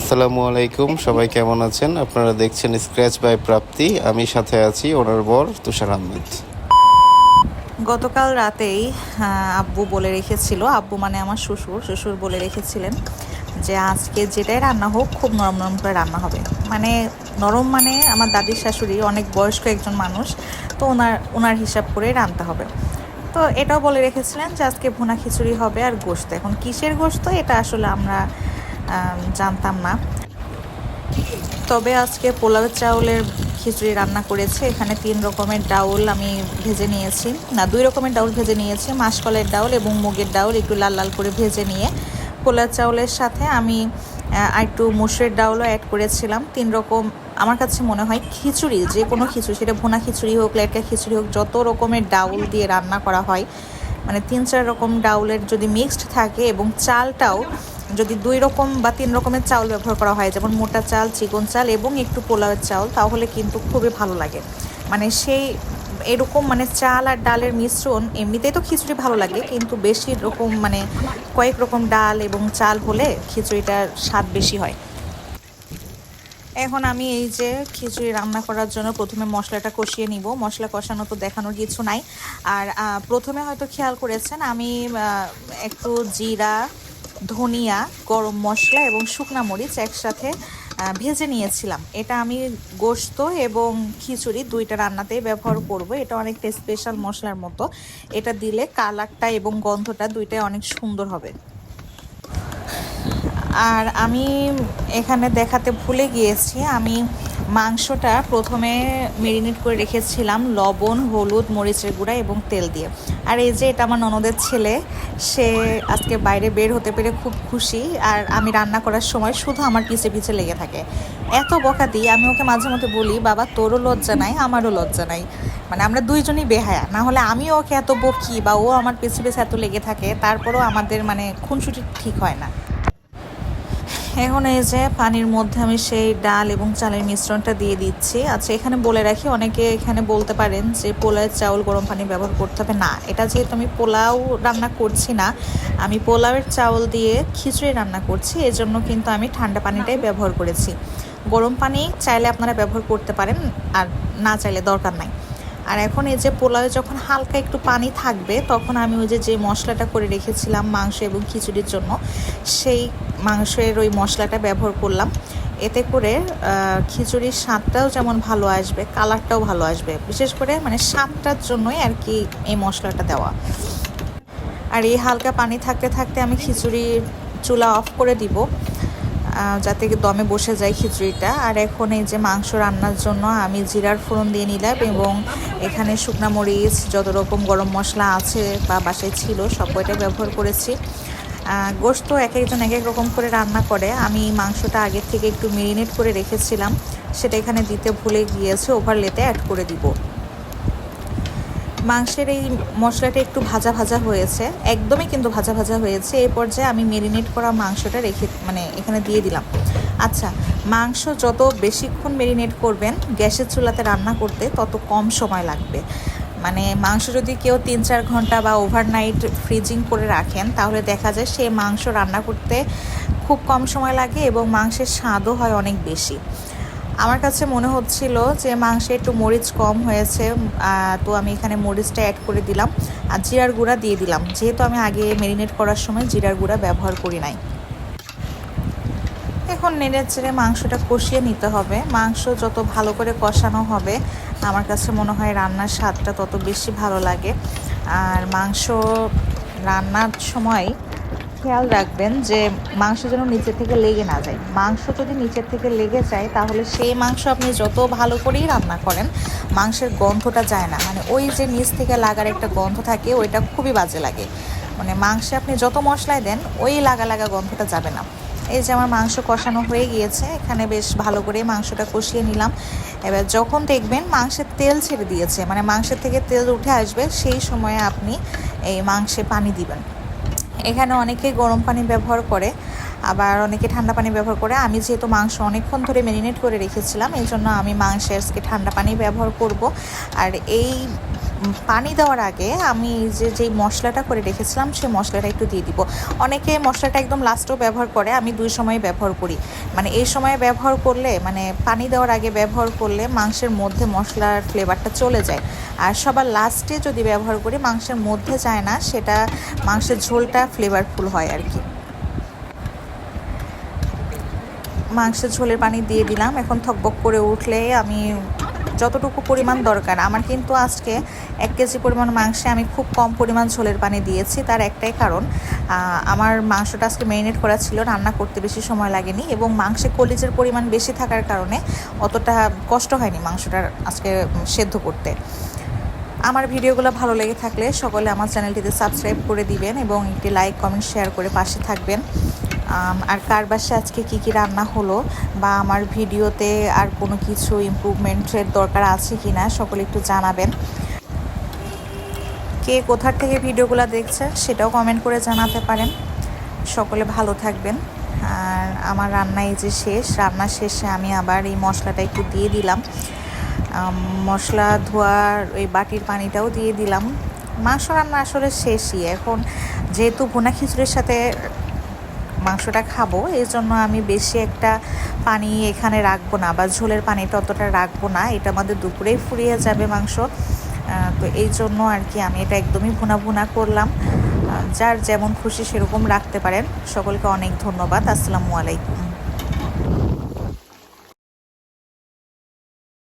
আসসালামু আলাইকুম, সবাই কেমন আছেন? আপনারা দেখছেন স্ক্র্যাচ বাই প্রাপ্তি আমি সাথে আছি ওনার বর তুষার আহমেদ। গতকাল রাতেই আব্বু বলে রেখেছিল, আব্বু মানে আমার শ্বশুর শ্বশুর বলে রেখেছিলেন যে আজকে যেটাই রান্না হোক, খুব নরম নরম করে রান্না হবে। মানে নরম মানে আমার দাদির শাশুড়ি অনেক বয়স্ক একজন মানুষ, তো ওনার ওনার হিসাব করে রান্নতে হবে। তো এটাও বলে রেখেছিলেন যে আজকে ভুনা খিচুড়ি হবে আর গোস্ত এখন কিসের গোস্ত এটা আসলে আমরা জানতাম না। তবে আজকে পোলাও চাউলের খিচুড়ি রান্না করেছে। এখানে তিন রকমের ডাউল আমি ভেজে নিয়েছি। না, দুই রকমের ডাউল ভেজে নিয়েছি। মাসকলের ডাউল এবং মুগের ডাউল একটু লাল লাল করে ভেজে নিয়ে। পোলাও চাউলের সাথে আমি একটু মুসুরের ডাউলও অ্যাড করেছিলাম। তিন রকম, আমার কাছে মনে হয় খিচুড়ি, যে কোনো খিচুড়ি, সেটা ভুনা খিচুড়ি হোক, লেটকা খিচুড়ি হোক, যত রকমের ডাউল দিয়ে রান্না করা হয় মানে তিন চার রকম ডাউলের যদি মিক্সড থাকে এবং চালটাও যদি দুই রকম বা তিন রকমের চাউল ব্যবহার করা হয়, যেমন মোটা চাল, চিকন চাল এবং একটু পোলাওয়ের চাউল, তাহলে কিন্তু খুবই ভালো লাগে। মানে সেই এরকম মানে চাল আর ডালের মিশ্রণ এমনিতেই তো খিচুড়ি ভালো লাগে, কিন্তু বেশি রকম মানে কয়েক রকম ডাল এবং চাল হলে খিচুড়িটার স্বাদ বেশি হয়। এখন আমি এই যে খিচুড়ি রান্না করার জন্য প্রথমে মশলাটা কষিয়ে নিব। মশলা কষানো তো দেখানোর কিছু নাই। আর প্রথমে হয়তো খেয়াল করেছেন, আমি একটু জিরা ধনিয়া, গরম মশলা এবং শুকনা মরিচ একসাথে ভেজে নিয়েছিলাম। এটা আমি গোস্ত এবং খিচুড়ি দুইটা রান্নাতেই ব্যবহার করব। এটা অনেকটা স্পেশাল মশলার মতো। এটা দিলে কালারটা এবং গন্ধটা দুইটাই অনেক সুন্দর হবে। আর আমি এখানে দেখাতে ভুলে গিয়েছি। আমি মাংসটা প্রথমে মেরিনেট করে রেখেছিলাম লবণ, হলুদ, মরিচের গুঁড়া এবং তেল দিয়ে। আর এই যে এটা আমার ননদের ছেলে, সে আজকে বাইরে বের হতে পেরে খুব খুশি। আর আমি রান্না করার সময় শুধু আমার পিছে পিছে লেগে থাকে। এত বকা দিই, আমি ওকে মাঝে মধ্যে বলি, বাবা, তোরও লজ্জা নাই, আমারও লজ্জা নাই। মানে আমরা দুইজনই বেহায়া। না হলে আমিও ওকে এত বকি বা ও আমার পিছে পিছে এত লেগে থাকে, তারপরেও আমাদের মানে খুনসুটি ঠিক হয় না। এখন এই যে পানির মধ্যে আমি সেই ডাল এবং চালের মিশ্রণটা দিয়ে দিচ্ছি। আচ্ছা এখানে বলে রাখি, অনেকে এখানে বলতে পারেন যে পোলাওয়ের চাউল গরম পানি ব্যবহার করতে হবে। না, এটা যেহেতু আমি পোলাও রান্না করছি না, আমি পোলাওয়ের চাউল দিয়ে খিচুড়ি রান্না করছি, এজন্য কিন্তু আমি ঠান্ডা পানিটাই ব্যবহার করেছি। গরম পানি চাইলে আপনারা ব্যবহার করতে পারেন, আর না চাইলে দরকার নাই। আর এখন এই যে পোলাওয়ে যখন হালকা একটু পানি থাকবে, তখন আমি ওই যে যে মশলাটা করে রেখেছিলাম মাংস এবং খিচুড়ির জন্য, সেই মাংসের ওই মশলাটা ব্যবহার করলাম। এতে করে খিচুড়ির স্বাদটাও যেমন ভালো আসবে, কালারটাও ভালো আসবে। বিশেষ করে মানে স্বাদটার জন্যই আর কি এই মশলাটা দেওয়া। আর এই হালকা পানি থাকতে থাকতে আমি খিচুড়ির চুলা অফ করে দিব। যাতে দমে বসে যায় খিচুড়িটা। আর এখন এই যে মাংস রান্নার জন্য আমি জিরার ফোড়ন দিয়ে নিলাম এবং এখানে শুকনা মরিচ, যত রকম গরম মশলা আছে বা বাসায় ছিল, সব কয়টা ব্যবহার করেছি। গোস্ত এক একজন এক এক রকম করে রান্না করে। আমি মাংসটা আগে থেকে একটু মেরিনেট করে রেখেছিলাম। সেটা এখানে দিতে ভুলে গিয়েছে ওভারলেতে অ্যাড করে দিব। মাংসের এই মশলাটা একটু ভাজা ভাজা হয়েছে, একদমই কিন্তু ভাজা ভাজা হয়েছে। এই পর্যায়ে আমি মেরিনেট করা মাংসটা রেখে মানে এখানে দিয়ে দিলাম। আচ্ছা মাংস যত বেশিক্ষণ মেরিনেট করবেন, গ্যাসের চুলাতে রান্না করতে তত কম সময় লাগবে। মানে মাংস যদি কেউ তিন চার ঘণ্টা বা ওভারনাইট ফ্রিজিং করে রাখেন, তাহলে দেখা যায় সে মাংস রান্না করতে খুব কম সময় লাগে এবং মাংসের স্বাদও হয় অনেক বেশি। আমার কাছে মনে হচ্ছিল যে মাংসে একটু মরিচ কম হয়েছে তো আমি এখানে মরিচটা অ্যাড করে দিলাম আর জিরার গুঁড়া দিয়ে দিলাম। যেহেতু আমি আগে মেরিনেট করার সময় জিরার গুঁড়া ব্যবহার করি নাই। এখন নেড়ে চেড়ে মাংসটা কষিয়ে নিতে হবে। মাংস যত ভালো করে কষানো হবে, আমার কাছে মনে হয় রান্নার স্বাদটা তত বেশি ভালো লাগে। আর মাংস রান্নার সময় খেয়াল রাখবেন যে মাংস যেন নিচে থেকে লেগে না যায়। মাংস যদি নিচের থেকে লেগে যায়, তাহলে সেই মাংস আপনি যত ভালো করেই রান্না করেন, মাংসের গন্ধটা যায় না। মানে ওই যে নিচ থেকে লাগার একটা গন্ধ থাকে, ওইটা খুবই বাজে লাগে। মানে মাংসে আপনি যত মশলাই দেন, ওই লাগা লাগা গন্ধটা যাবে না। এই যে আমার মাংস কষানো হয়ে গিয়েছে, এখানে বেশ ভালো করে মাংসটা কষিয়ে নিলাম। এবার যখন দেখবেন মাংসের তেল ছেড়ে দিয়েছে মানে মাংসের থেকে তেল উঠে আসবে, সেই সময়ে আপনি এই মাংসে পানি দিবেন। এখানে অনেকে গরম পানি ব্যবহার করে, আবার অনেকে ঠান্ডা পানি ব্যবহার করে। আমি যেহেতু মাংস অনেকক্ষণ ধরে ম্যারিনেট করে রেখেছিলাম এই জন্য আমি মাংসের আজকে ঠান্ডা পানি ব্যবহার করব। আর এই পানি দেওয়ার আগে আমি যে, যেই মশলাটা করে রেখেছিলাম সেই মশলাটা একটু দিয়ে দিব। অনেকে মশলাটা একদম লাস্টেও ব্যবহার করে, আমি দুই সময় ব্যবহার করি। মানে এই সময়ে ব্যবহার করলে মানে পানি দেওয়ার আগে ব্যবহার করলে মাংসের মধ্যে মশলার ফ্লেভারটা চলে যায়। আর সবার লাস্টে যদি ব্যবহার করি, মাংসের মধ্যে যায় না, সেটা মাংসের ঝোলটা ফ্লেভারফুল হয় আর কি। মাংসের ঝোলের পানি দিয়ে দিলাম। এখন থকবক করে উঠলে আমি যতটুকু পরিমাণ দরকার। আমার কিন্তু আজকে এক কেজি পরিমাণ মাংসে আমি খুব কম পরিমাণ ঝোলের পানি দিয়েছি, তার একটাই কারণ আমার মাংসটা আজকে ম্যারিনেট করা ছিল, রান্না করতে বেশি সময় লাগেনি এবং মাংসে কলিজের পরিমাণ বেশি থাকার কারণে অতটা কষ্ট হয়নি মাংসটার আজকে সেদ্ধ করতে। আমার ভিডিওগুলো ভালো লেগে থাকলে সকলে আমার চ্যানেলটিতে সাবস্ক্রাইব করে দিবেন এবং একটি লাইক কমেন্ট শেয়ার করে পাশে থাকবেন। আর কার বাসে আজকে কি কি রান্না হলো বা আমার ভিডিওতে আর কোনো কিছু ইমপ্রুভমেন্টের দরকার আছে কি না সকলে একটু জানাবেন। কে কোথার থেকে ভিডিওগুলো দেখছে সেটাও কমেন্ট করে জানাতে পারেন। সকলে ভালো থাকবেন। আর আমার রান্না এই যে শেষ, রান্না শেষে আমি আবার এই মশলাটা একটু দিয়ে দিলাম। মশলা ধোয়ার ওই বাটির পানিটাও দিয়ে দিলাম। মাংস রান্না আসলে শেষই। এখন যেহেতু ভুনা খিচুড়ির সাথে মাংসটা খাব এই জন্য আমি বেশি একটা পানি এখানে রাখব না বা ঝোলের পানিটা অতটা রাখব না, এটা আমাদের দুপুরেই ফুরিয়ে যাবে মাংস। তো এই জন্য আর কি আমি এটা একদমই ভুনা ভুনা করলাম। যার যেমন খুশি সেরকম রাখতে পারেন। সকলকে অনেক ধন্যবাদ। আসসালামু আলাইকুম।